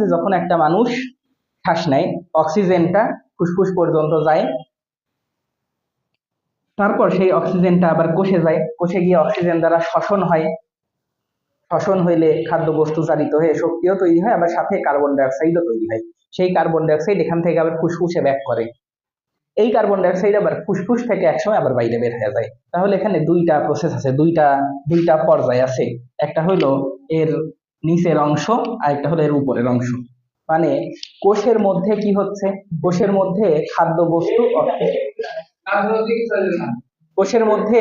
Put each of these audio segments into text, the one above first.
যে যখন একটা মানুষ শ্বাস নেয়, অক্সিজেনটা ফুসফুস পর্যন্ত যায়, তারপর সেই অক্সিজেনটা আবার কোষে যায়, কোষে গিয়ে অক্সিজেন দ্বারা শ্বসন হয়। শ্বসন হইলে খাদ্যবস্তু জারিত হয়ে শক্তিও তৈরি হয়, আবার সাথে কার্বন ডাইঅক্সাইডও তৈরি হয়। সেই কার্বন ডাইঅক্সাইড এখান থেকে আবার ফুসফুসে ব্যাক করে। এই কার্বন ডাইঅক্সাইড আবার ফুসফুস থেকে একসময় আবার বাইরে বের হয়ে যায়। তাহলে এখানে দুইটা প্রসেস আছে, দুইটা দুইটা পর্যায় আছে। একটা হলো এর নিচের অংশ আর একটা হলো এর উপরের অংশ। মানে কোষের মধ্যে কি হচ্ছে? কোষের মধ্যে খাদ্যবস্তু কোষের মধ্যে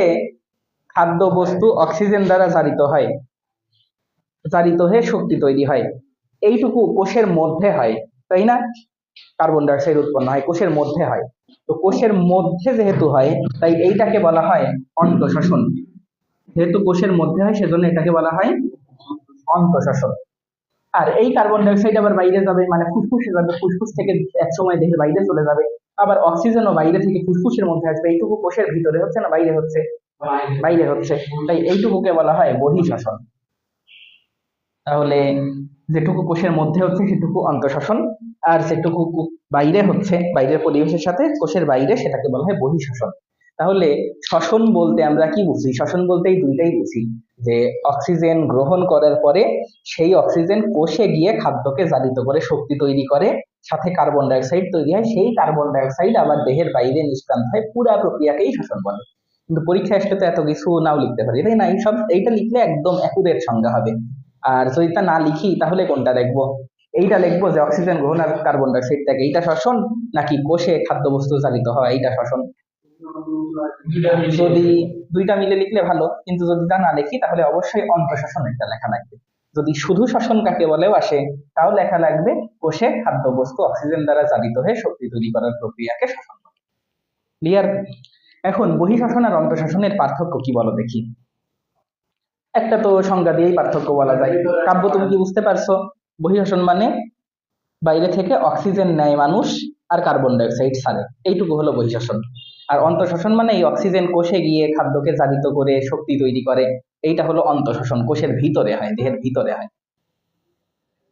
খাদ্যবস্তু অক্সিজেন দ্বারা জারিত হয়। জারিত হয়ে শক্তি তৈরি হয়। এইটুকু কোষের মধ্যে হয়, তাই না? কার্বন ডাইঅক্সাইড উৎপন্ন হয়, কোষের মধ্যে হয়। তো কোষের মধ্যে যেহেতু হয়, তাই এইটাকে বলা হয় অন্তঃশ্বসন যেহেতু কোষের মধ্যে হয়, সেজন্য এটাকে বলা হয় অন্তঃশ্বসন আর এই কার্বন ডাইঅক্সাইড আবার বাইরে যাবে মানে ফুসফুসে যাবে, ফুসফুস থেকে এক সময় দেহের বাইরে চলে যাবে। আবার অক্সিজেনও বাইরে থেকে ফুসফুসের মধ্যে আসবে, এইটুকু কোষের ভিতরে হচ্ছে না, বাইরে হচ্ছে? বাইরে হচ্ছে। তাই এইটুকুকে বলা হয় বহিঃশ্বসন তাহলে যেটুকু কোষের মধ্যে হচ্ছে, সেটুকু অন্তঃশ্বসন আর যেটুকু কু- বাইরে হচ্ছে, বাইরের পরিবেশের সাথে কোষের বাইরে সেটাকে বলা হয় বহিঃশ্বসন তাহলে শ্বসন বলতে আমরা কি বুঝি? শ্বসন বলতে এই দুইটাই বুঝি। যে অক্সিজেন গ্রহণ করার পরে সেই অক্সিজেন কোষে গিয়ে খাদ্যকে জারিত করে শক্তি তৈরি করে, সাথে কার্বন ডাইঅক্সাইড তৈরি হয়। সেই কার্বন ডাইঅক্সাইড আবার দেহের বাইরে নিষ্কান্ত হয়। পুরা প্রক্রিয়াকেই শ্বসন বলে। কিন্তু পরীক্ষা আসলে তো এত কিছু নাও লিখতে পারি, তাই না? সব, এইটা লিখলে একদম অ্যাকুরেট সংজ্ঞা হবে। আর যদি তা না লিখি, তাহলে কোনটা দেখব? এইটা লিখব যে অক্সিজেন গ্রহণ আর কার্বন ডাইঅক্সাইড থেকে এইটা শ্বসন নাকি কোষে খাদ্যবস্তু চালিত হয় এইটা শ্বসন। যদি দুইটা মিলে লিখলে ভালো কিন্তু যদি তা না লিখি তাহলে অবশ্যই অন্তঃশ্বসন একটা লেখা লাগবে। যদি শুধু শ্বসন কাকে বলেও আসে তাও লেখা লাগবে কোষে খাদ্যবস্তু অক্সিজেন দ্বারা চালিত হয়ে শক্তি তৈরি করার প্রক্রিয়াকে শ্বসন ক্লিয়ার এখন বহিঃশ্বসন আর অন্তঃশ্বসনের পার্থক্য কি বলো দেখি। একটা তো সংজ্ঞা দিয়েই পার্থক্য বলা যায়। কাব্য তুমি কি বুঝতে পারছ? বহিঃশ্বসন মানে বাইরে থেকে অক্সিজেন নেয় মানুষ আর কার্বন ডাইঅক্সাইড ছাড়ে। এইটুকু হলো বহিঃশ্বসন আর অন্তঃশ্বসন মানে এই অক্সিজেন কোষে গিয়ে খাদ্যকে জারিত করে শক্তি তৈরি করে। এইটা হলো অন্তঃশ্বসন কোষের ভিতরে হয়, দেহের ভিতরে হয়।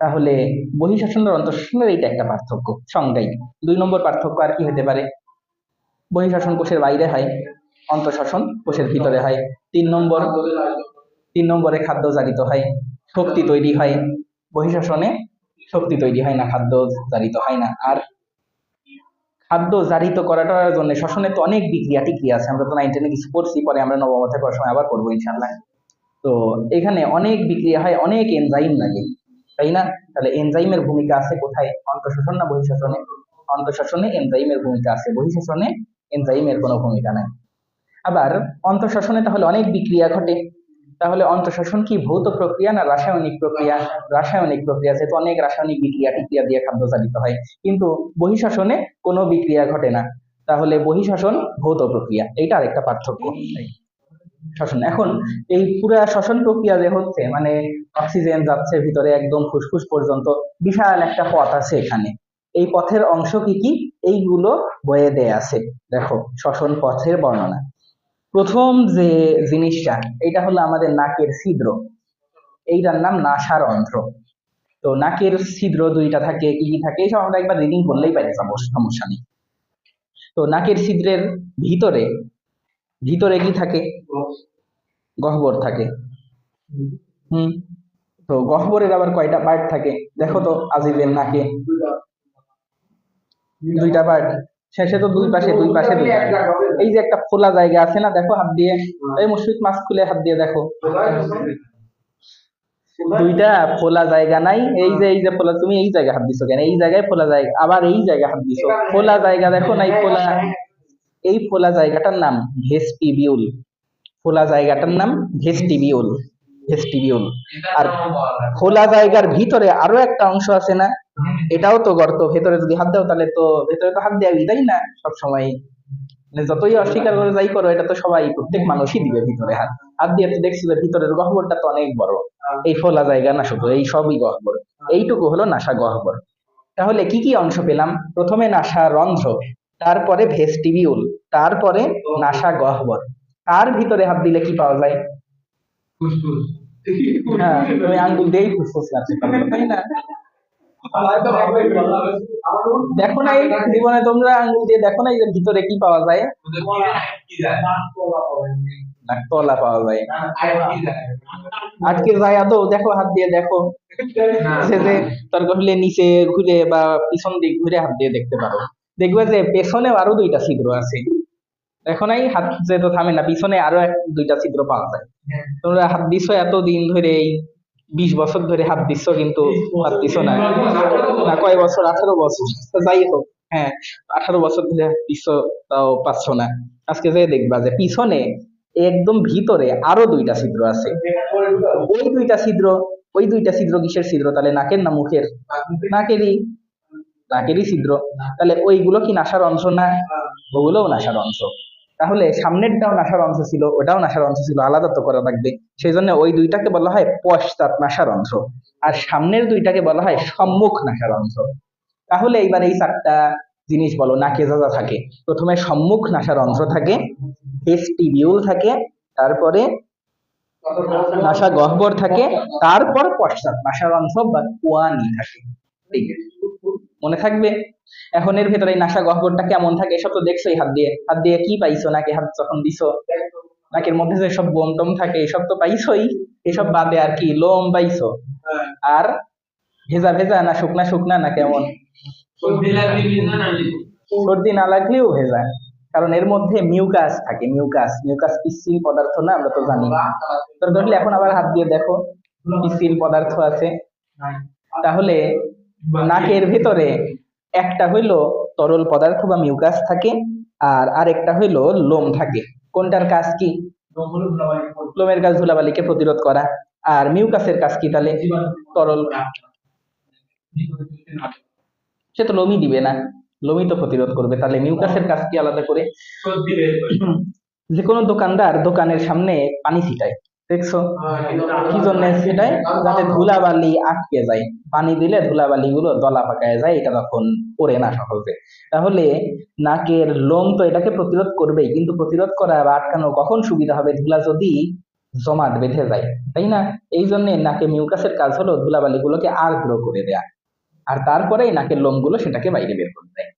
তাহলে বহিঃশ্বসন আর অন্তঃশ্বসনের এইটা একটা পার্থক্য, সংজ্ঞাই। দুই নম্বর পার্থক্য আর কি হতে পারে? বহিঃশ্বসন কোষের বাইরে হয় অন্তঃশ্বসন কোষের ভিতরে হয়। তিন নম্বর, তিন নম্বরে খাদ্য জারিত হয়, শক্তি তৈরি হয়। বহিঃশ্বসনে শক্তি তৈরি হয় না, খাদ্য জারিত হয় না। আর খাদ্য জারিত করাটার জন্য শ্বসনে তো অনেক বিক্রিয়া টিক্রিয়া আছে। আমরা তো নাইন টেনে কিছু পড়ছি পরে আমরা নবম অধ্যায় পড়ার সময় আবার করব ইনশাল্লাহ তো এখানে অনেক বিক্রিয়া হয়, অনেক এনজাইম লাগে, তাই না? তাহলে এনজাইমের ভূমিকা আছে কোথায়? অন্তঃশ্বসন না বহিঃশ্বসনে অন্তঃশ্বসনে এনজাইমের ভূমিকা আছে বহিঃশ্বসনে এনজাইমের কোনো ভূমিকা নাই। আবার অন্তঃশ্বসনে তাহলে অনেক বিক্রিয়া ঘটে। তাহলে অন্তঃশ্বসন কি, ভৌত প্রক্রিয়া না রাসায়নিক প্রক্রিয়া? রাসায়নিক প্রক্রিয়া, যেহেতু অনেক রাসায়নিক বিক্রিয়া, টিক্রিয়া দিয়ে খাদ্য চালিত হয়। কিন্তু বহিঃশ্বসনে কোনো বিক্রিয়া ঘটে না। তাহলে বহিঃশ্বসন ভৌত প্রক্রিয়া, এইটা আরেকটা পার্থক্য। শ্বসন এখন এই পুরা শ্বসন প্রক্রিয়া যে হচ্ছে মানে অক্সিজেন যাচ্ছে ভিতরে একদম ফুসফুস পর্যন্ত, বিশাল একটা পথ আছে এখানে। এই পথের অংশ কি কি? এইগুলো বয়ে দেয়া আছে। দেখো শ্বসন পথের বর্ণনা। প্রথম যে জিনিসটা এটা হলো আমাদের নাকের ছিদ্র। এইটার নাম নাসারন্ধ্র তো নাকের ছিদ্র দুইটা থাকে, কি কি থাকে এইসব আমরা একবার রিডিং করলেই পারি সমস্যা নেই। তো নাকের ছিদ্রের ভিতরে ভিতরে কি থাকে? গহ্বর থাকে। হুম? তো গহ্বরের আবার কয়টা পার্ট থাকে? দেখো তো আজিজের নাকে। দুইটা। পার্ট শেষে তো দুই পাশে দুই পাশে দুইটা এই যে একটা খোলা জায়গা আছে না, দেখো হাত দিয়ে। এই মুশফিক মাছ খুলে হাত দিয়ে দেখো। দুইটা খোলা জায়গা নাই। এই যে এই যে খোলা, তুমি এই জায়গায় হাত দিছো কেন? এই জায়গায় খোলা জায়গা, আবার এই জায়গায় হাত দিছো। খোলা জায়গা দেখো নাই, খোলা। এই খোলা জায়গাটার নাম ভেস্টিবিউল। খোলা জায়গাটার নাম ভেস্টিবিউল। ভেস্টিবিউল আর খোলা জায়গার ভিতরে আরও একটা অংশ আছে না? এটাও তো গর্ত। ভেতরে যদি হাত দাও তাহলে তো ভেতরে তো হাত দেওয়া তাই না? সব সময় মানে যতই অস্বীকার করে যাই করো এটা তো সবাই প্রত্যেক মানুষই দিবে ভিতরে হাত। হাত দিয়ে তো দেখছি যে ভিতরের গহ্বরটা তো অনেক বড়। এই ফোলা জায়গা না শুধু এই সবই গহ্বর। এইটুকু হলো নাসা গহ্বর। তাহলে কি কি অংশ পেলাম? প্রথমে নাসা রন্ধ্র তারপরে ভেস্টিবিউল তারপরে নাসা গহ্বর। তার ভিতরে হাত দিলে কি পাওয়া যায়? হ্যাঁ আঙ্গুল দিয়েই ফুসফুস লাগছে তাই না দেখো নাই জীবনে তোমরা আঙ্গুল দিয়ে দেখো যে ভিতরে কি পাওয়া যায়? তলা পাওয়া যায়। আজকে যায় আদৌ? দেখো হাত দিয়ে দেখো। সে যে তর্ক হলে নিচে ঘুরে বা পিছন দিক ঘুরে হাত দিয়ে দেখতে পারো। দেখবে যে পেছনে আরও দুইটা ছিদ্র আছে। দেখো নাই হাত যে তো থামে না পিছনে আরও এক দুইটা ছিদ্র পাওয়া যায়। তোমরা হাত দিছো এত দিন ধরে এই বিশ বছর ধরে হাত দিচ্ছ কিন্তু হাত দিছো না। না কয় বছর? আঠারো বছর। যাই হোক হ্যাঁ আঠারো বছর ধরে দিচ্ছ তাও পাচ্ছ না। আজকে যে দেখবা যে পিছনে একদম ভিতরে আরও দুইটা ছিদ্র আছে। ওই দুইটা ছিদ্র ওই দুইটা ছিদ্র কিসের ছিদ্র? তাহলে নাকের না মুখের? নাকেরই। নাকেরই ছিদ্র। তাহলে ওইগুলো কি নাসার অংশ না? ওগুলোও নাসার অংশ। তাহলে সামনেরটাও নাসার অংশ ছিল, ওটাও নাসার অংশ ছিল, আলাদা তো করা লাগবে। সেই জন্য ওই দুইটাকে বলা হয় পশ্চাৎ নাসার অংশ। আর সামনের দুইটাকে বলা হয় সম্মুখ নাসার অংশ। তাহলে এইবার এই চারটা জিনিস বলো, নাকে যা থাকে। প্রথমে সম্মুখ নাসার অংশ থাকে ভেস্টিবিউল থাকে, তারপরে নাসা গহ্বর থাকে, তারপর পশ্চাৎ নাসার অংশ বা কোয়ানি থাকে। ঠিক আছে? মনে থাকবে? এখন এর ভেতরে এই নাসা গহ্বরটা কেমন থাকে এসব তো দেখছোই হাত দিয়ে। হাত দিয়ে কি পাইছো নাকি হাত যখন দিছো? নাকের মধ্যে যে সব বোম টোম থাকে এসব তো পাইছোই। এসব বাদে আর কি লোম পাইছো? আর ভেজা ভেজা না শুকনা শুকনা না কেমন? সর্দি না লাগলেও ভেজা। কারণ এর মধ্যে মিউকাস থাকে মিউকাস। মিউকাস পিচ্ছিল পদার্থ না আমরা তো জানি। তো ধরলে এখন আবার হাত দিয়ে দেখো পিচ্ছিল পদার্থ আছে। তাহলে নাকের ভেতরে একটা হইল তরল পদার্থ বা মিউকাস থাকে আর আরেকটা হইল লোম থাকে। কোনটার কাজ কি? লোমের কাজ ধুলাবালিকে প্রতিরোধ করা। আর মিউকাসের কাজ কি তাহলে? তরল। সে তো লোমই দিবে না। লোমই তো প্রতিরোধ করবে। তাহলে মিউকাসের কাজ কি আলাদা করে। যে কোনো দোকানদার দোকানের সামনে পানি ছিটায়। দেখছ? কি জন্য সেটাই? যাতে ধুলাবালি আটকে যায়। পানি দিলে ধুলাবালি গুলো দলা পাকায় যায় এটা তখন পড়ে না সহজে। তাহলে নাকের লোম তো এটাকে প্রতিরোধ করবেই কিন্তু প্রতিরোধ করা বা আটকানো কখন সুবিধা হবে? ধুলা যদি জমাট বেঁধে যায় তাই না? এই জন্য নাকে মিউকাসের কাজ হলো ধুলাবালি গুলোকে আর্দ্র করে দেয়া। আর তারপরেই নাকের লোমগুলো সেটাকে বাইরে বের করে দেয়।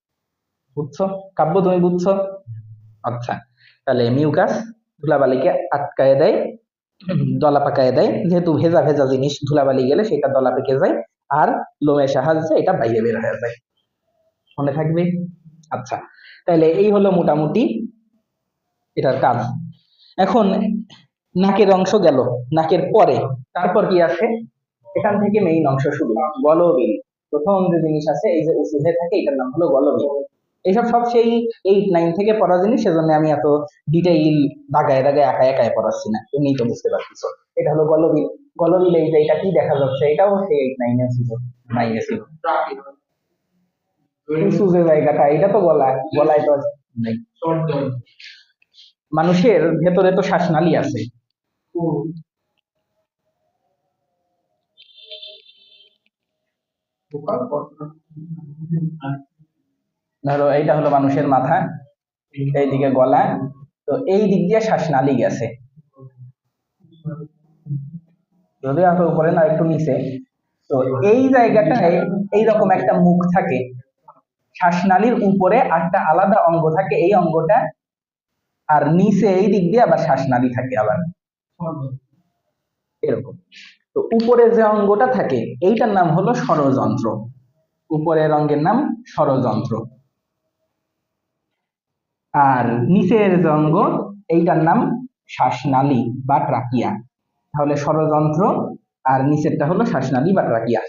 বুঝছ? কাব্য তুমি বুঝছ? আচ্ছা তাহলে মিউকাস ধুলাবালিকে আটকায় দেয় দলা পাকায় দেয়। যেহেতু ভেজা ভেজা জিনিস ধুলাবালি গেলে সেটা দলা পেকে যায়। আর লোমের সাহায্যে এটা বাইরে বের হয়ে যায়। মনে থাকবে? আচ্ছা তাহলে এই হলো মোটামুটি এটার কাজ। এখন নাকের অংশ গেল, নাকের পরে। তারপর কি আছে? এখান থেকে মেইন অংশ শুরু। গলবিল প্রথম যে জিনিস আছে, এই যে উঁচু হয়ে থাকে, এটার নাম হলো গলবিল এইসব সব সেই এইট নাইন থেকে পড়া জিনিস সেজন্য আমি এত ডিটেইল দাগায় দাগায় একা একাই পড়াচ্ছি না। এমনি তো বুঝতে পারছিস এটা হলো গলবিল গলবিল এই যে এটা কি দেখা যাচ্ছে? এটাও সেই এইট নাইনে ছিল। নাইনে ছিল। জায়গাটা এটা তো গলা গলায় তো নেই মানুষের ভেতরে তো শ্বাসনালী আছে। ধরো এইটা হলো মানুষের মাথা, এইদিকে গলা, তো এই দিক দিয়ে শ্বাসনালী গেছে। যদি এত উপরে না, একটু নিচে। তো এই জায়গাটায় এইরকম একটা মুখ থাকে। শ্বাসনালীর উপরে একটা আলাদা অঙ্গ থাকে, এই অঙ্গটা। আর নিচে এই দিক দিয়ে আবার শ্বাসনালী থাকে আবার। এরকম। তো উপরে যে অঙ্গটা থাকে, এইটার নাম হলো ষড়যন্ত্র উপরের অঙ্গের নাম ষড়যন্ত্র আর নিচের যে অঙ্গ এইটার নাম শ্বাসনালী বা ট্রাকিয়া। তাহলে ষড়যন্ত্র আর নিচেরটা হলো শ্বাসনালী বা ট্রাকিয়া।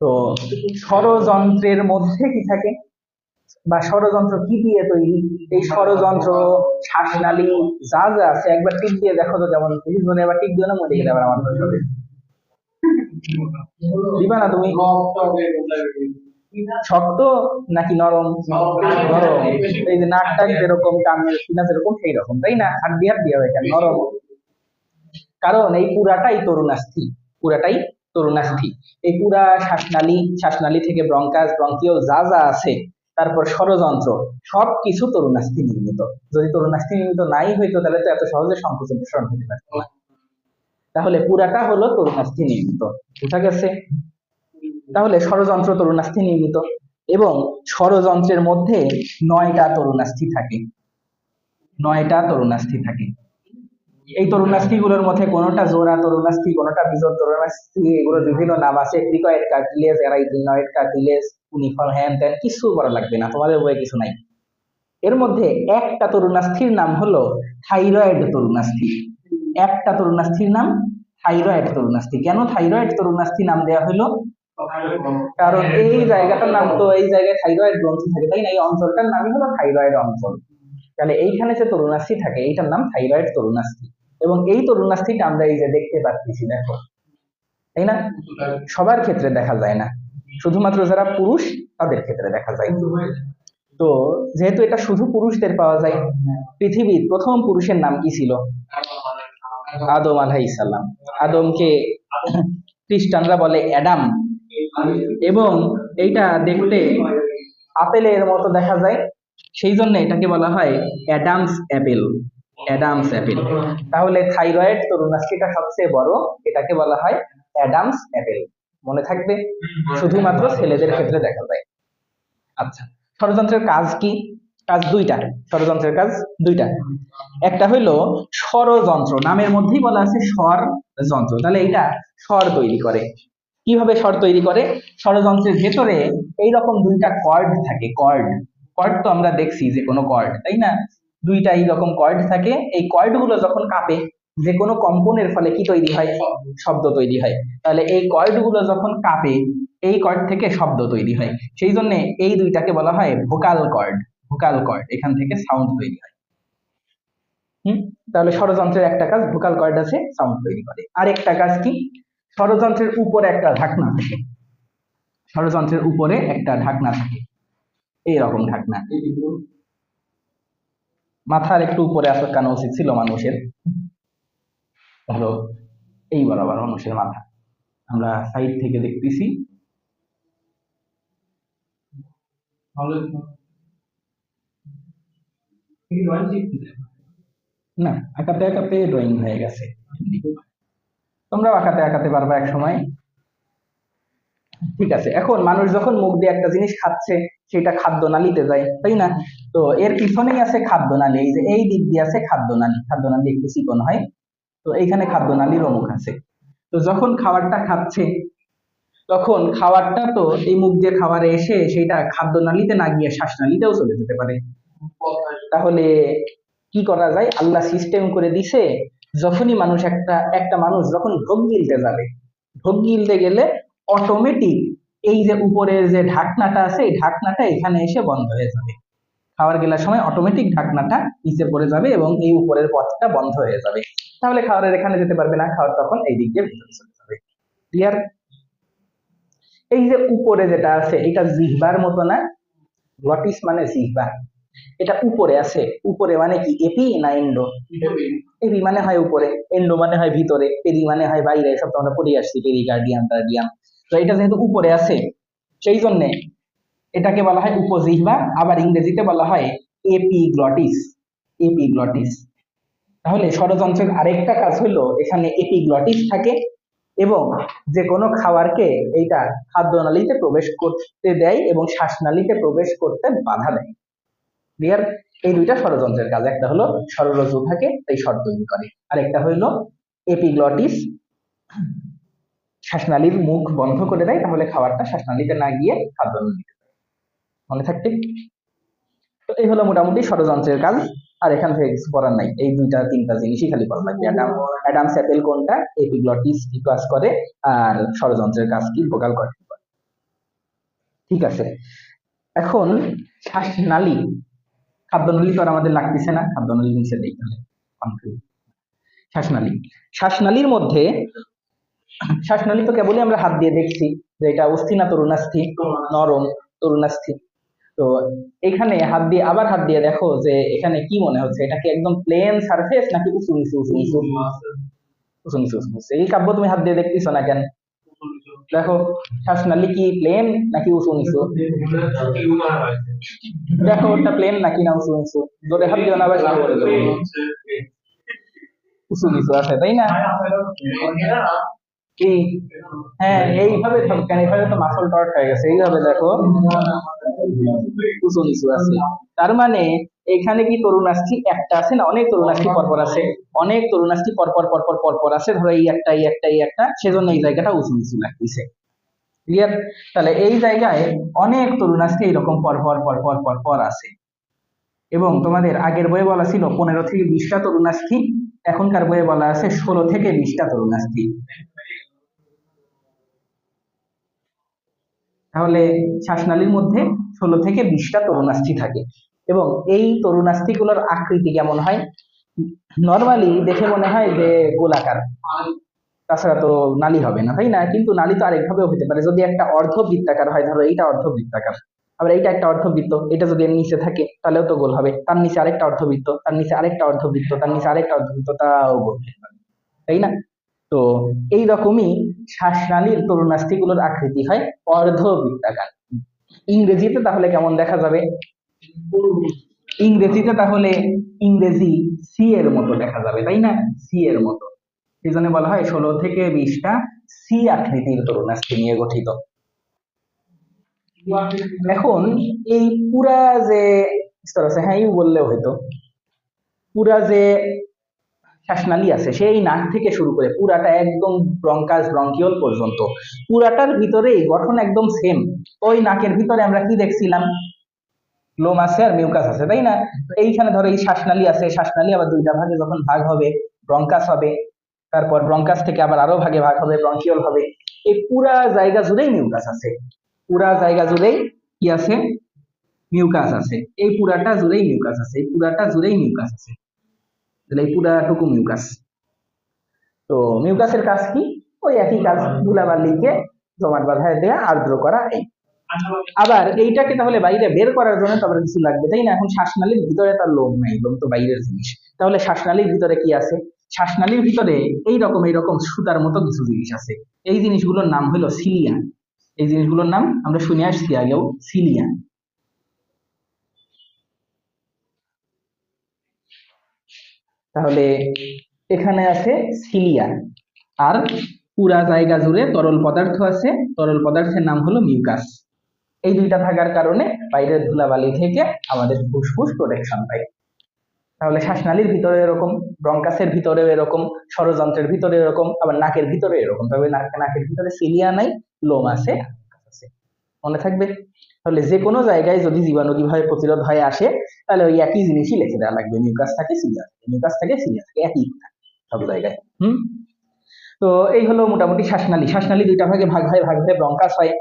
তো ষড়যন্ত্রের মধ্যে কি থাকে? বা ষড়যন্ত্র কি দিয়ে তৈরি? এই ষড়যন্ত্র, শ্বাসনালী, যা যা আছে, একবার টিক দিয়ে দেখো তো যেমন জনে এবার টিক দিও না, মরে গেলে আবার আমার দিবা না তুমি? শক্ত নাকি নরম? নরম। এই যে নাক টাক যেরকম, কানের কিনা যেরকম সেই রকম তাই না? দিয়ে হাত দিয়ে কেন নরম। কারণ এই পুরাটাই তরুণাস্থি পুরাটাই তরুণাস্থি। এই পুরা শ্বাসনালী শ্বাসনালী থেকে ব্রঙ্কাস ব্রঙ্কিও যা যা আছে, তারপর ষড়যন্ত্র, সবকিছু তরুণাস্থি নির্মিত। যদি তরুণাস্থি নির্মিত নাই হইতো, তাহলে তো এত সহজে সংকোচন প্রসারণ হতে পারতো না। তাহলে পুরাটা হলো তরুণাস্থি নির্মিত। বুঝা গেছে? তাহলে ষড়যন্ত্র তরুণাস্থি নির্মিত এবং ষড়যন্ত্রের মধ্যে নয়টা তরুণাস্থি থাকে। নয়টা তরুণাস্থি থাকে। এই তরুণাস্থি গুলোর মধ্যে কোনোটা জোড়া তরুণাস্থি, কোনোটা বিজোড় তরুণাস্থি, এগুলোর বিভিন্ন নাম আছে। Cricoid cartilage arytenoid cartilage cuneiform হ্যান ত্যান কিছু করা লাগবে না, তোমাদের বইয়ে কিছু নাই। এর মধ্যে একটা তরুণাস্থির নাম হলো থাইরয়েড তরুণাস্থি। একটা তরুণাস্থির নাম থাইরয়েড তরুণাস্থি। কেন থাইরয়েড তরুণাস্থি নাম দেওয়া হলো? কারণ এই জায়গাটার নাম তো এই জায়গায় থাইরয়েড গ্রন্থি থাকে, তাই না? এই অঞ্চলটার নামই হলো থাইরয়েড অঞ্চল। তাহলে এইখানে যে তরুণাস্থি থাকে, এইটার নাম থাইরয়েড তরুণাস্থি। এবং এই তরুণাস্থিটা আমরা এই যে দেখতে পাচ্ছি, দেখো। তাই না? সবার ক্ষেত্রে দেখা যায় না। শুধুমাত্র যারা পুরুষ, তাদের ক্ষেত্রে দেখা যায়। তো যেহেতু এটা শুধু পুরুষদের পাওয়া যায়, পৃথিবীর প্রথম পুরুষের নাম কি ছিল? আদম আলাইহিস সালাম। আদমকে খ্রিস্টানরা বলে অ্যাডাম। এবং এইটা দেখতে আপেলের মতো দেখা যায়। সেই জন্য এটাকে বলা হয় অ্যাডামস অ্যাপেল। Adam's apple. তাহলে থাইরয়েড তরুণাস্থিটা সবচেয়ে বড়, এটাকে বলা হয় অ্যাডামস অ্যাপেল। মনে থাকবে? শুধুমাত্র ছেলেদের ক্ষেত্রে দেখা যায়। আচ্ছা ষড়যন্ত্রের কাজ কি? কাজ দুইটা। ষড়যন্ত্রের কাজ দুইটা। একটা হইল ষড়যন্ত্র। নামের মধ্যেই বলা আছে স্বর যন্ত্র তাহলে এটা স্বর তৈরি করে। কীভাবে স্বর তৈরি করে? ষড়যন্ত্রের ভেতরে এইরকম দুইটা কর্ড থাকে কর্ড কর্ড তো আমরা দেখছি যে কোনো কর্ড তাই না? দুইটা এইরকম কর্ড থাকে। এই কর্ডগুলো যখন কাঁপে, যে কোনো কম্পনের ফলে কি তৈরি হয়? শব্দ তৈরি হয়। তাহলে এই কর্ডগুলো যখন কাঁপে, এই কর্ড থেকে শব্দ তৈরি হয়। সেই জন্য এই দুইটাকে বলা হয় ভোকাল কর্ড ভোকাল কর্ড এখান থেকে সাউন্ড তৈরি হয়। হুম? তাহলে ষড়যন্ত্রের একটা কাজ ভোকাল কর্ড আছে সাউন্ড তৈরি করে। আর একটা কাজ কি? ষড়যন্ত্রের উপরে একটা ঢাকনা থাকে। ষড়যন্ত্রের উপরে একটা ঢাকনা থাকে। এইরকম ঢাকনা। মাথার একটু উপরে আসার উচিত ছিল মানুষের। ধরো, এই বরাবর মানুষের মাথা। আমরা সাইড থেকে দেখতেছি। না আঁকাতে আঁকাতে ড্রয়িং হয়ে গেছে। তোমরাও আঁকাতে আঁকাতে পারবা এক সময়। ঠিক আছে, এখন মানুষ যখন মুখ দিয়ে একটা জিনিস খাচ্ছে, সেটা খাদ্য নালীতে যায়, তাই না? তো এর পিছনেই আছে খাদ্য নালী এই যে এই দিক দিয়ে আছে খাদ্য নালী খাদ্য নালী একটু চিকন হয়, তো এইখানে খাদ্য নালীর মুখ আছে। তো যখন খাবারটা খাচ্ছে, তখন খাবারটা তো এই মুখ দিয়ে খাবারে এসে সেটা খাদ্য নালীতে না গিয়ে শ্বাসনালীতেও চলে যেতে পারে। তাহলে কি করা যায়? আল্লাহ সিস্টেম করে দিছে যখনই মানুষ একটা একটা মানুষ যখন ঢোক গিলতে যাবে, ঢোক গিলতে গেলে অটোমেটিক এই যে উপরের যে ঢাকনাটা আছে, এই ঢাকনাটা এখানে এসে বন্ধ হয়ে যাবে। খাবার গেলার সময় অটোমেটিক ঢাকনাটা নিচে পড়ে যাবে এবং এই উপরের পথটা বন্ধ হয়ে যাবে। তাহলে খাবারের এখানে যেতে পারবে না, খাবার তখন এই দিক দিয়ে ভিতরে চলে যাবে। ক্লিয়ার এই যে উপরে যেটা আছে, এটা জিহ্বার মতো না? গ্লটিস মানে জিহ্বা? এটা উপরে আছে। উপরে মানে কি? এপি না এন্ডো এপি মানে হয় উপরে। এন্ডো মানে হয় ভিতরে। পেরি মানে হয় বাইরে। সব তো আমরা পড়ে আসছি। পেরি গার্ডিয়ান টার্ডিয়ান তো এটা যেহেতু উপরে আছে, সেই জন্যে এটাকে বলা হয় উপজিহ্বা আবার ইংরেজিতে বলা হয় এপিগ্লটিস। এপিগ্লটিস। তাহলে ষড়যন্ত্রের আরেকটা কাজ হলো, এখানে এপিগ্লটিস থাকে এবং যে কোনো খাবারকে এইটা খাদ্যনালীতে প্রবেশ করতে দেয় এবং শ্বাসনালীতে প্রবেশ করতে বাধা দেয়। ক্লিয়ার এই দুইটা ষড়যন্ত্রের কাজ। একটা হলো সরলরজ্জু থাকে, তাই স্বর তৈরি করে। আর একটা হইল এপিগ্লটিস, শ্বাসনালীর মুখ বন্ধ করে দেয়, তাহলে খাবারটা শ্বাসনালীতে না গিয়ে খাদ্যনালীতে মনে থাকবে? তো এই হলো মোটামুটি ষড়যন্ত্রের কাজ। আর এখান থেকে কিছু করার নাই। এই দুইটা, তিনটা জিনিসই খালি করা লাগবে। অ্যাডাম অ্যাডাম স্যাপেল কোনটা? এপিগ্লটিস কি কাজ করে, আর ষড়যন্ত্রের কাজ কি ভোকাল করে? ঠিক আছে। এখন, শ্বাসনালী খাদ্যনালী তো আর আমাদের লাগতেছে না খাদ্যনালী নিচে দেই তাহলে শ্বাসনালী। শ্বাসনালীর মধ্যে শ্বাসনালী তো কেবলই আমরা হাত দিয়ে দেখছি যে এটা অস্থি না তরুণাস্থি? নরম তরুণাস্থি। তো এখানে হাত দিয়ে আবার হাত দিয়ে দেখো যে এখানে কি মনে হচ্ছে? এটা কি একদম প্লেন সারফেস নাকি উঁচু নিচু উঁচু নিচু? উঁচু নিচু। উঁচু এই কাব্য তুমি হাত দিয়ে দেখতেছো না কেন? দেখো শ্বাসনালী কি প্লেন নাকি উঁচু নিচু দেখো, ওটা প্লেন নাকি না উঁচু নিচু জোরে হাত দিও না উঁচু নিচু আছে, তাই না? কি? হ্যাঁ এইভাবে এইভাবে তো মাসল টর্ট হয়ে গেছে, এইভাবে দেখো। উঁচু নিচু আছে। তার মানে এখানে কি তরুণাস্থি? একটা আছে না? অনেক তরুণাস্থি পরপর আছে। অনেক তরুণাস্থি পরপর পরপর পরপর আছে। ধরো এই একটা এই একটা এই একটা। সেজন্য এই জায়গাটা উঁচু নিচু লাগতেছে। ক্লিয়ার তাহলে এই জায়গায় অনেক তরুণাস্থি এরকম পরপর পরপর পরপর আছে। এবং তোমাদের আগের বইয়ে বলা ছিল পনেরো থেকে বিশটা তরুণাস্থি। এখনকার বইয়ে বলা আছে ষোলো থেকে বিশটা তরুণাস্থি। তাহলে শ্বাসনালীর মধ্যে ষোলো থেকে বিশটা তরুণাস্থি থাকে। এবং এই তরুণাস্থিগুলোর আকৃতি কেমন হয়? নর্মালি দেখে মনে হয় যে গোলাকার। তাছাড়া তো নালী হবে না, তাই না? কিন্তু নালী তো আরেকভাবেও হতে পারে। যদি একটা অর্ধবৃত্তাকার হয়, ধরো এইটা অর্ধবৃত্তাকার। আবার এইটা একটা অর্ধবৃত্ত, এটা যদি নিচে থাকে, তাহলেও তো গোল হবে। তার নিচে আরেকটা অর্ধবৃত্ত, তার নিচে আরেকটা অর্ধবৃত্ত, তার নিচে আরেকটা অর্ধবৃত্ত, তাও গোল। তাই না? তো এই রকমই শ্বাসনালীর তরুণাস্থিগুলোর আকৃতি হয় অর্ধবৃত্তাকার। ইংরেজিতে তাহলে কেমন দেখা যাবে? ইংরেজিতে তাহলে ইংরেজি সি এর মতো দেখা যাবে, তাই না? সি এর মতো। এই জন্য বলা হয়? ষোলো থেকে বিশটা সি আকৃতির তরুণাস্থি নিয়ে গঠিত। এখন এই পুরা যে স্তর আছে হ্যাঁ ইউ বললেও হয়তো, পুরা যে শ্বাসনালী আছে, সেই নাক থেকে শুরু করে পুরাটা একদম ব্রঙ্কাস ব্রঙ্কিওল পর্যন্ত, পুরাটার ভিতরেই গঠন একদম সেম ওই নাকের ভিতরে আমরা কি দেখছিলাম? লোম আছে আর মিউকাস আছে, তাই না? এইখানে ধরো এই শ্বাসনালী আছে, শ্বাসনালী আবার দুইটা ভাগে যখন ভাগ হবে, ব্রঙ্কাস হবে, তারপর ব্রঙ্কাস থেকে আবার আরও ভাগে ভাগ হবে ব্রঙ্কিওল হবে, এই পুরা জায়গা জুড়েই মিউকাস আছে। পুরা জায়গা জুড়েই কি আছে? মিউকাস আছে। এই পুরাটা জুড়েই মিউকাস আছে, এই পুরাটা জুড়েই মিউকাস আছে। তাহলে এই পুরাটুকু মিউকাস। তো মিউকাসের কাজ কি? ওই একই কাজ ধুলাবালিকে জমাট বাঁধায় দেয়া, আর্দ্র করা, এই। আবার এইটাকে তাহলে বাইরে বের করার জন্য তারপরে কিছু লাগবে, তাই না? এখন শ্বাসনালীর ভিতরে তার লোম নাই লোম তো বাইরের জিনিস। তাহলে শ্বাসনালীর ভিতরে কি আছে? শ্বাসনালীর ভিতরে এই রকম এই রকম সুতার মতো কিছু জিনিস আছে। এই জিনিসগুলোর নাম হলো সিলিয়ান। এই জিনিসগুলোর নাম আমরা শুনে আসছি আগেও, সিলিয়ান। তাহলে এখানে আছে সিলিয়ান। আর পুরা জায়গা জুড়ে তরল পদার্থ আছে। তরল পদার্থের নাম হলো মিউকাস। এই দুইটা থাকার কারণে বাইরের ধুলাবালি থেকে আমাদের ফুসফুস প্রোটেকশন পায় তাহলে শ্বাসনালীর ভিতরে এরকম, ব্রঙ্কাসের ভিতরেও এরকম, ষড়যন্ত্রের ভিতরে এরকম, আবার নাকের ভিতরে এরকম। তবে নাকের ভিতরে সিলিয়া নাই, লোম আছে। মনে থাকবে? তাহলে যে কোনো জায়গায় যদি জীবাণু কীভাবে প্রতিরোধ হয়ে আসে, তাহলে ওই একই জিনিসই লিখে দেওয়া লাগবে। মিউকাস থাকে, সিলিয়া থাকে। মিউকাস থাকে, সিলিয়া থাকে, একই সব জায়গায়। হুম? তো এই হলো মোটামুটি শ্বাসনালী। শ্বাসনালী দুইটা ভাগে ভাগ হয়, ভাগ হয়ে ব্রঙ্কাস হয়।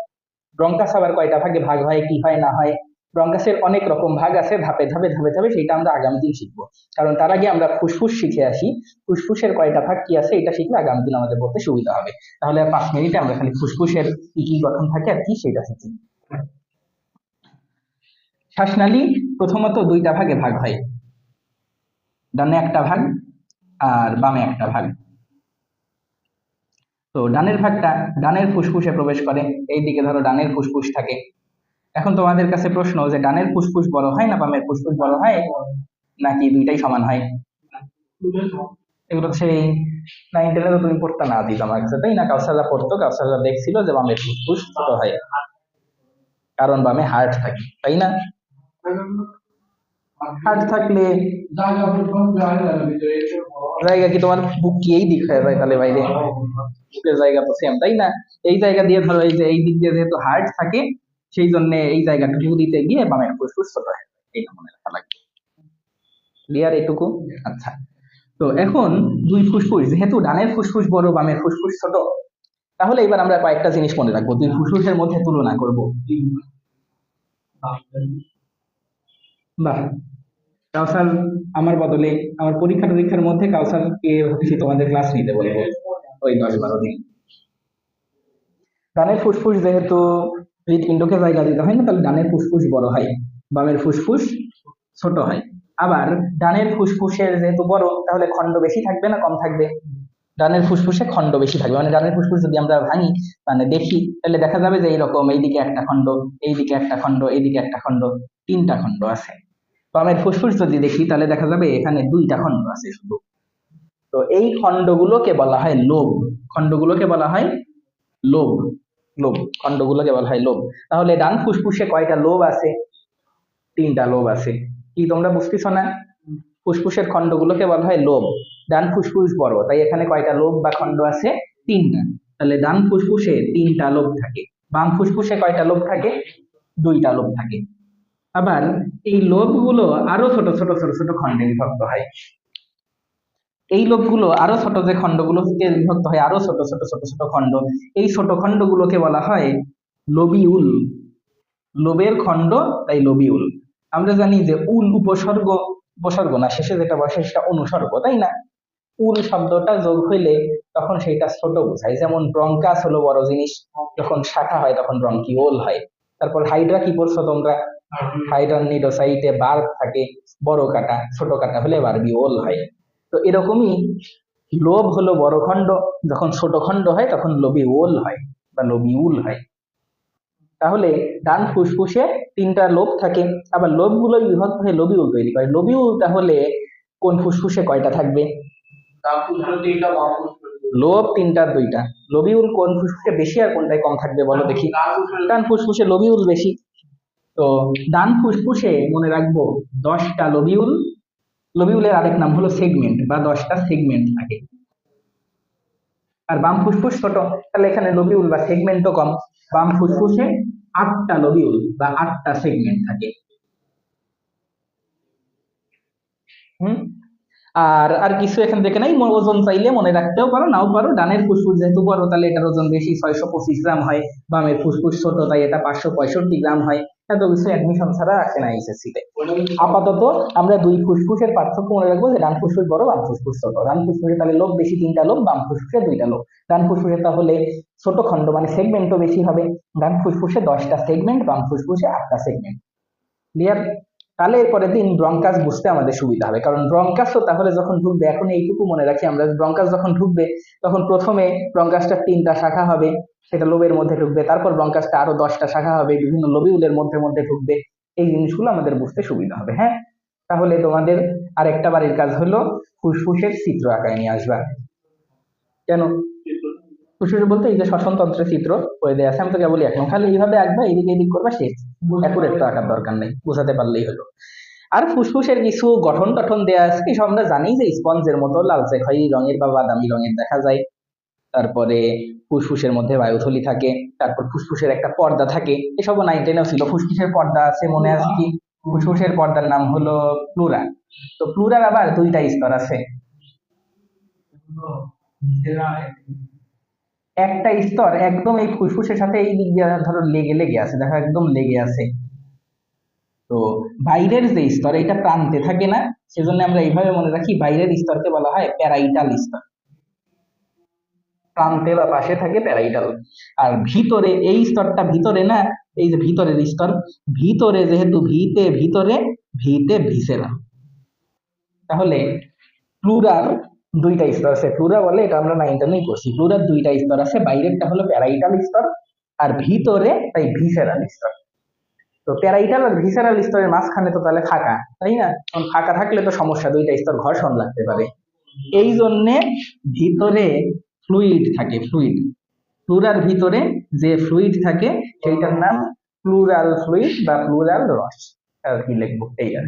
ব্রঙ্কাস আবার কয়টা ভাগে? ভাগ হয়, কি হয়, না হয়? ব্রঙ্কাসের অনেক রকম ভাগ আছে, ধাপে ধাপে ধাপে ধাপে সেটা আমরা আগামী দিন শিখব। কারণ তার আগে আমরা ফুসফুস শিখে আসি। ফুসফুসের কয়টা ভাগ কি আছে, এটা শিখলে আগামী দিন আমাদের পড়তে সুবিধা হবে। তাহলে আর পাঁচ মিনিটে আমরা খালি ফুসফুসের কি কি গঠন থাকে আর কি সেটা শিখি। শ্বাসনালী প্রথমত দুইটা ভাগে ভাগ হয়। ডানে একটা ভাগ আর বামে একটা ভাগ। তো ডানের ভাগটা ডানের ফুসফুসে প্রবেশ করে এইদিকে ধরো ডানের ফুসফুস থাকে। এখন তোমাদের কাছে প্রশ্ন যে ডানের ফুসফুস বড় হয় না বামের ফুসফুস বড় হয়, নাকি দুইটাই সমান হয়? এগুলো সেই নাইন টেনে তো তুমি পড়তে না দিত আমার তাই না? কাউসাররা পড়তো, কাউসাররা দেখছিল যে বামের ফুসফুস ছোট হয়। কারণ বামে হার্ট থাকে, তাই না? হার্ট থাকলে জায়গা কি তোমার বুক কি? দিক হয়ে যায় তাহলে বাইরে। বুকের জায়গা তো সেম তাই না? এই জায়গা দিয়ে ধরো এই যে এই দিক দিয়ে যেহেতু হার্ট থাকে, সেই জন্য এই জায়গাটুকু দিতে গিয়ে বামের ফুসফুস ছোট হয় এইটা মনে রাখা লাগবে। ক্লিয়ার এটুকু? আচ্ছা। তো এখন দুই ফুসফুস, যেহেতু ডানের ফুসফুস বড়, বামের ফুসফুস ছোট, তাহলে এবার আমরা কয়েকটা জিনিস মনে রাখব। দুই ফুসফুসের মধ্যে তুলনা করব। বাহ। কাউসার আমার বদলে আমার পরীক্ষা টরীক্ষার মধ্যে কাউসারকে ভাবছি তোমাদের ক্লাস নিতে বলব। ওই দশ বারো দিন। ডানের ফুসফুস যেহেতু হৃৎপিণ্ডকে জায়গা দিতে হয় না, তাহলে ডানের ফুসফুস বড় হয়। বামের ফুসফুস ছোট হয়। আবার ডানের ফুসফুসের যেহেতু বড়, তাহলে খণ্ড বেশি থাকবে না, কম থাকবে? ডানের ফুসফুসে খণ্ড বেশি থাকবে। মানে ডানের ফুসফুস যদি আমরা ভাঙি মানে দেখি, তাহলে দেখা যাবে যে এইরকম এইদিকে একটা খণ্ড, এইদিকে একটা খণ্ড, এইদিকে একটা খণ্ড, তিনটা খণ্ড আছে। বামের ফুসফুস যদি দেখি, তাহলে দেখা যাবে এখানে দুইটা খণ্ড আছে শুধু। তো এই খণ্ডগুলোকে বলা হয় লোভ খণ্ডগুলোকে বলা হয় লোভ লোভ খণ্ডগুলোকে বলা হয় লোভ তাহলে ডান ফুসফুসে কয়টা লোভ আছে? তিনটা লোভ আছে। কি তোমরা বুঝতেছ না? ফুসফুসের খণ্ডগুলোকে বলা হয় লোভ ডান ফুসফুস বড়, তাই এখানে কয়টা লোভ বা খণ্ড আছে? তিনটা। তাহলে ডান ফুসফুসে তিনটা লোভ থাকে। বাম ফুসফুসে কয়টা লোভ থাকে? দুইটা লোভ থাকে। আবার এই লোভগুলো আরও ছোট ছোট ছোট ছোট খণ্ডে বিভক্ত হয়। এই লোভগুলো আরও ছোট যে খণ্ডগুলোকে বিভক্ত হয় আরও ছোট ছোট ছোট ছোট খণ্ড। এই ছোট খণ্ডগুলোকে বলা হয় লবিউল। লোভের খণ্ড, তাই লবিউল। আমরা জানি যে উল উপসর্গ উপসর্গ না, শেষে যেটা বসে সেটা অনুসর্গ, তাই না? উল শব্দটা যোগ হইলে তখন সেটা ছোট বোঝায়। যেমন ব্রঙ্কাস হলো বড় জিনিস, যখন শাখা হয় তখন ব্রঙ্কিওল হয়। তারপর হাইড্রা কি বলছো তোমরা? হাইড্রান নিডোসাইটে বার্ব থাকে, বড় কাটা, ছোট কাটা হলে বার্বিওল হয়। তো এরকমই লোভ হলো বড় খণ্ড, যখন ছোট খণ্ড হয় তখন লবিউল হয় বা লবিউল হয়। তাহলে ডান ফুসফুসে তিনটা লোভ থাকে, আবার লোভগুলো বিভক্ত হয়ে লবিউল তৈরি করে। লবিউল তাহলে কোন ফুসফুসে কয়টা থাকবে? লোভ তিনটা, দুইটা। লবিউল কোন ফুসফুসে বেশি আর কোনটায় কম থাকবে বলো দেখি। ডান ফুসফুসে লবিউল বেশি। তো ডান ফুসফুসে মনে রাখব দশটা লবিউল, লবিউলের আরেক নাম হলো সেগমেন্ট বা দশটা সেগমেন্ট থাকে। আর বাম ফুসফুস ছোট, তাহলে এখানে লবিউল বা সেগমেন্টও কম। বাম ফুসফুসে আটটা লবিউল বা আটটা সেগমেন্ট থাকে। হুম? আর আর কিছু এখান থেকে নাই ওজন চাইলে মনে রাখতেও পারো, নাও পারো, ডানের ফুসফুস যেহেতু বড়, তাহলে এটার ওজন বেশি, ছয়শো পঁচিশ গ্রাম হয়। বামের ফুসফুস ছোট, তাই এটা পাঁচশো পঁয়ষট্টি গ্রাম হয়। আপাতত আমরা দুই ফুসফুসের পার্থক্য মনে রাখব যে ডান ফুসফুস বড়, বাম ফুসফুস ছোট। ডান ফুসফুসে তাহলে লোক বেশি, তিনটা লোক, বাম ফুসফুসে দুইটা লোক। ডান ফুসফুসে তাহলে ছোট খণ্ড মানে সেগমেন্টও বেশি হবে। ডান ফুসফুসে দশটা সেগমেন্ট বাম ফুসফুসে আটটা সেগমেন্ট ক্লিয়ার তাহলে এরপরের দিন ব্রঙ্কাস বুঝতে আমাদের সুবিধা হবে। কারণ ব্রঙ্কাসও তাহলে যখন ঢুকবে, এখন এইটুকু মনে রাখি আমরা ব্রঙ্কাস যখন ঢুকবে, তখন প্রথমে ব্রঙ্কাসটা তিনটা শাখা হবে, সেটা লোবের মধ্যে ঢুকবে, তারপর ব্রঙ্কাসটা আরও দশটা শাখা হবে, বিভিন্ন লোবিউলের মধ্যে মধ্যে ঢুকবে, এই জিনিসগুলো আমাদের বুঝতে সুবিধা হবে হ্যাঁ? তাহলে তোমাদের আরেকটা বাড়ির কাজ হলো ফুসফুসের চিত্র আঁকায় নিয়ে আসবা। কেন? ফুসফুস বলতে এই যে শ্বসনতন্ত্রের চিত্র করে দেওয়া আছে। আমি তোকে বলি এখন খালি এইভাবে আঁকবা এদিকে এদিক করবা শেষ অ্যাকুরেট তো আঁকার দরকার নেই, বোঝাতে পারলেই হলো। আর ফুসফুসের কিছু গঠন গঠন দেওয়া আছে এসব আমরা জানি যে স্পঞ্জের মতো লালচে খয়েরি রঙের বা বাদামি রঙের দেখা যায়। তারপরে ফুসফুসের মধ্যে বায়ুথলি থাকে, তারপর ফুসফুসের একটা পর্দা থাকে। এসব নাইন ছিল। ফুসফুসের পর্দা আছে, মনে আছে কি? ফুসফুসের পর্দার নাম হলো প্লুরা তো প্লুরার আবার দুইটা স্তর আছে। একটা স্তর একদম এই ফুসফুসের সাথে এই দিক দিয়ে ধরো লেগে লেগে আছে, দেখো একদম লেগে আছে। তো বাইরের যে স্তর, এটা প্রান্তে থাকে না, সেজন্য আমরা এইভাবে মনে রাখি, বাইরের স্তরকে বলা হয় প্যারাইটাল স্তর। প্রান্তে বা পাশে থাকে প্যারাইটাল। আর ভিতরে, এই স্তরটা ভিতরে না, এই যে ভিতরের স্তর, ভিতরে যেহেতু ভিতে, ভিতরে ভিতে ভিসেরা তাহলে প্লুরার দুইটা স্তর আছে। প্লুরা বলে এটা আমরা নাইনটানেই করছি। প্লুরার দুইটা স্তর আছে। বাইরেরটা হলো প্যারাইটাল স্তর আর ভিতরে তাই ভিসেরাল স্তর তো প্যারাইটাল আর ভিসেরাল স্তরের মাঝখানে তো তাহলে ফাঁকা, তাই না? কারণ ফাঁকা থাকলে তো সমস্যা, দুইটা স্তর ঘর্ষণ লাগতে পারে। এই জন্যে ভিতরে ফ্লুইড থাকে ফ্লুইড প্লুরার ভিতরে যে ফ্লুইড থাকে, সেইটার নাম প্লুরাল ফ্লুইড বা প্লুরাল রস। আর কি লিখব, এই আর।